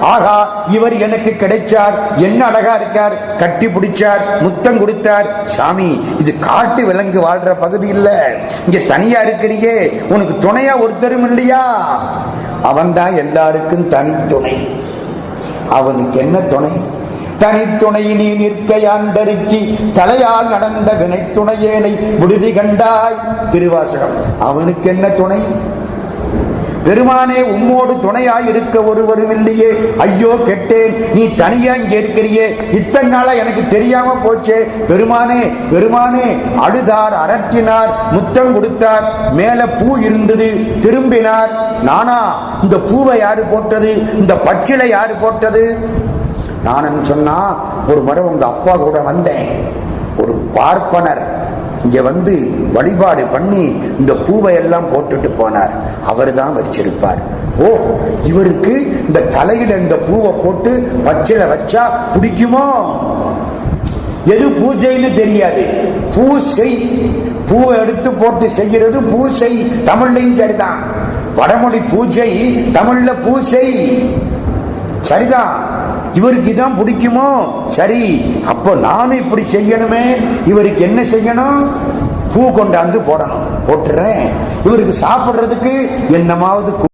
ஆகா இவர் எனக்கு கிடைச்சார். என்ன அழகா இருக்கார். கட்டி பிடிச்சார். முத்தம் கொடுத்தார். சாமி இது காட்டு விலங்கு வாழ்ற பகுதி இல்ல. இங்க தனியா இருக்கிறியே. உனக்கு துணையா ஒருத்தரும் இல்லையா? அவன்தான் எல்லாருக்கும் தனித்துணை. அவனுக்கு என்ன துணை? தனித்துணை நீ நிற்க யாந்தருக்கி தலையால் நடந்த வினைத்துணையேனை விடுதி கண்டாய். திருவாசகம் அவனுக்கு என்ன துணை? பெருமானே உம்மோடு துணையாய் இருக்க ஒருவரும் இல்லையே. ஐயோ கெட்டேன். நீ தனியா இங்கே இருக்கிறியே. இத்தனை நாளா எனக்கு தெரியாம போச்சே. பெருமானே பெருமானே அழுதார் அரட்டினார் முத்தம் கொடுத்தார். மேல பூ இருந்தது திரும்பினார். நானா இந்த பூவை யாரு போட்டது? இந்த பச்சிலை யாரு போட்டது? நானும் சொன்னா ஒரு முறை உங்க அப்பா கூட வந்தேன். ஒரு பார்ப்பனர். இங்க வந்து வழிபாடு பண்ணி இந்த பூவை எல்லாம் போட்டுட்டு போனார். அவர் தான் வச்சிருப்பார். ஓ இவருக்கு இந்த தலையில இந்த பூவை போட்டு பச்சில வச்சா பிடிக்குமோ? எது பூஜைன்னு தெரியாது. பூசை பூவை எடுத்து போட்டு செய்கிறது பூசை தமிழ்லையும் சரிதான். வடமொழி பூஜை தமிழ்ல பூசை சரிதான். இவருக்கு இதான் பிடிக்குமோ? சரி அப்போ நானும் இப்படி செய்யணுமே. இவருக்கு என்ன செய்யணும்? பூ கொண்டாந்து போடணும். போட்டுறேன். இவருக்கு சாப்பிடுறதுக்கு என்னமாவது